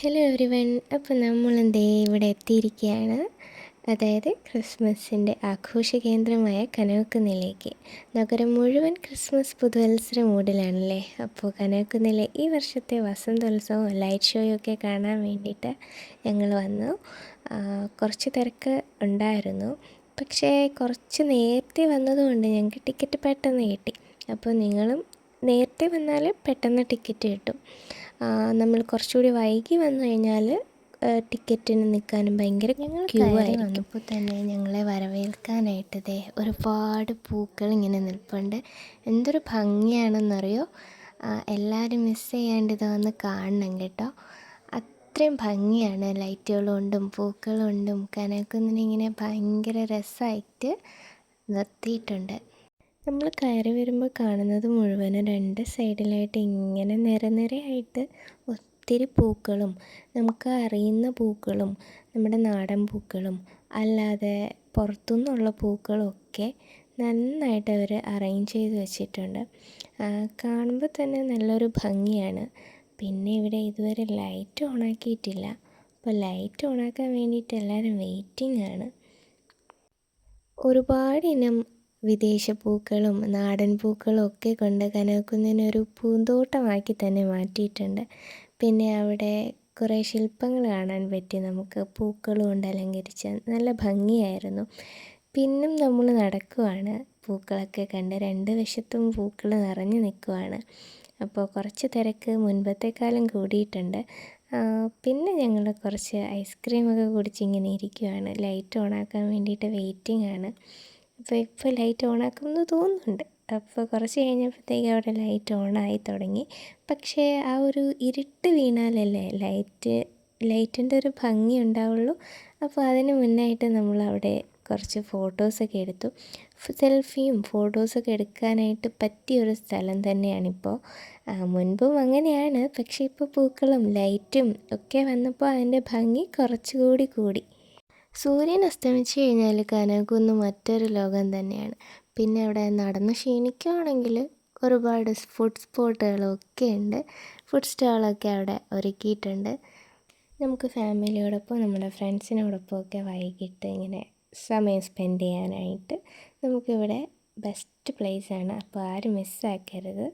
Hello every one അപ്പോൾ നമ്മളെന്തേ ഇവിടെ എത്തിയിരിക്കുകയാണ്. അതായത് ക്രിസ്മസിന്റെ ആഘോഷ കേന്ദ്രമായ കനകക്കുന്നിലേക്ക്. നഗരം മുഴുവൻ ക്രിസ്മസ് പുതുവത്സര മൂഡിലാണല്ലേ അപ്പോൾ കനകക്കുന്നിലെ ഈ വർഷത്തെ വസന്തോത്സവവും ലൈറ്റ് ഷോയും ഒക്കെ കാണാൻ വേണ്ടിയിട്ട് ഞങ്ങൾ വന്നു. കുറച്ച് തിരക്ക് ഉണ്ടായിരുന്നു. പക്ഷേ കുറച്ച് നേരത്തെ വന്നതുകൊണ്ട് ഞങ്ങൾക്ക് ടിക്കറ്റ് പെട്ടെന്ന് കിട്ടി. അപ്പോൾ നിങ്ങളും നേരത്തെ വന്നാൽ പെട്ടെന്ന് ടിക്കറ്റ് കിട്ടും. നമ്മൾ കുറച്ചുകൂടി വൈകി വന്നു കഴിഞ്ഞാൽ ടിക്കറ്റിന് നിൽക്കാനും ഭയങ്കര ക്യൂ ആയി വന്നപ്പോൾ തന്നെ ഞങ്ങളെ വരവേൽക്കാനായിട്ട് ദേ ഒരുപാട് പൂക്കൾ ഇങ്ങനെ നിൽപ്പുണ്ട്. എന്തൊരു ഭംഗിയാണെന്നറിയോ? എല്ലാവരും മിസ് ചെയ്യാണ്ട് ഇതൊന്ന് വന്ന് കാണണം കേട്ടോ. അത്രയും ഭംഗിയാണ് ലൈറ്റുകളുണ്ടും പൂക്കളുണ്ടും കൊണ്ടും ഭയങ്കര രസമായിട്ട് നിർത്തിയിട്ടുണ്ട്. നമ്മൾ കയറി വരുമ്പോൾ കാണുന്നത് മുഴുവനും രണ്ട് സൈഡിലായിട്ട് ഇങ്ങനെ നിരനിരയായിട്ട് ഒത്തിരി പൂക്കളും നമുക്ക് അറിയുന്ന പൂക്കളും നമ്മുടെ നാടൻ പൂക്കളും അല്ലാതെ പുറത്തുനിന്നുള്ള പൂക്കളും ഒക്കെ നന്നായിട്ട് അവർ അറേഞ്ച് ചെയ്ത് വെച്ചിട്ടുണ്ട്. കാണുമ്പോൾ തന്നെ നല്ലൊരു ഭംഗിയാണ്. പിന്നെ ഇവിടെ ഇതുവരെ ലൈറ്റ് ഓണാക്കിയിട്ടില്ല അപ്പോൾ ലൈറ്റ് ഓണാക്കാൻ വേണ്ടിയിട്ട് എല്ലാവരും വെയിറ്റിംഗ് ആണ്. ഒരുപാട് ഇനം വിദേശ പൂക്കളും നാടൻ പൂക്കളും ഒക്കെ കൊണ്ട് കനകക്കുന്നിനൊരു പൂന്തോട്ടമാക്കി തന്നെ മാറ്റിയിട്ടുണ്ട്. പിന്നെ അവിടെ കുറേ ശില്പങ്ങൾ കാണാൻ പറ്റി. നമുക്ക് പൂക്കൾ കൊണ്ട് അലങ്കരിച്ച നല്ല ഭംഗിയായിരുന്നു. പിന്നും നമ്മൾ നടക്കുവാണ്. പൂക്കളൊക്കെ കണ്ട് രണ്ട് വശത്തും പൂക്കൾ നിറഞ്ഞു നിൽക്കുവാണ്. അപ്പോൾ കുറച്ച് തിരക്ക് മുൻപത്തെക്കാലം കൂടിയിട്ടുണ്ട്. പിന്നെ ഞങ്ങൾ കുറച്ച് ഐസ്ക്രീമൊക്കെ കുടിച്ച് ഇങ്ങനെ ഇരിക്കുവാണ്. ലൈറ്റ് ഓണാക്കാൻ വേണ്ടിയിട്ട് വെയിറ്റിംഗ് ആണ്. അപ്പോൾ ഇപ്പോൾ ലൈറ്റ് ഓണാക്കുമെന്ന് തോന്നുന്നുണ്ട്. അപ്പോൾ കുറച്ച് കഴിഞ്ഞപ്പോഴത്തേക്ക് അവിടെ ലൈറ്റ് ഓണായി തുടങ്ങി. പക്ഷേ ആ ഒരു ഇരുട്ട് വീണാലല്ലേ ലൈറ്റ് ലൈറ്റിന്റെ ഒരു ഭംഗി ഉണ്ടാവുള്ളൂ. അപ്പോൾ അതിന് മുന്നായിട്ട് നമ്മൾ അവിടെ കുറച്ച് ഫോട്ടോസൊക്കെ എടുത്തു. സെൽഫിയും ഫോട്ടോസൊക്കെ എടുക്കാനായിട്ട് പറ്റിയ ഒരു സ്ഥലം തന്നെയാണിപ്പോൾ മുൻപും അങ്ങനെയാണ്. പക്ഷേ ഇപ്പോൾ പൂക്കളും ലൈറ്റും ഒക്കെ വന്നപ്പോൾ അതിന്റെ ഭംഗി കുറച്ചുകൂടി കൂടി. സൂര്യൻ അസ്തമിച്ച് കഴിഞ്ഞാൽ കനകുന്ന് മറ്റൊരു ലോകം തന്നെയാണ്. പിന്നെ അവിടെ നടന്ന് ക്ഷീണിക്കുകയാണെങ്കിൽ ഒരുപാട് ഫുഡ് സ്പോട്ടുകളൊക്കെ ഉണ്ട്. ഫുഡ് സ്റ്റാളൊക്കെ അവിടെ ഒരുക്കിയിട്ടുണ്ട്. നമുക്ക് ഫാമിലിയോടൊപ്പം നമ്മുടെ ഫ്രണ്ട്സിനോടൊപ്പം ഒക്കെ വൈകിട്ട് ഇങ്ങനെ സമയം സ്പെൻഡ് ചെയ്യാനായിട്ട് നമുക്കിവിടെ ബെസ്റ്റ് പ്ലേസാണ് അപ്പോൾ ആരും മിസ്സാക്കരുത്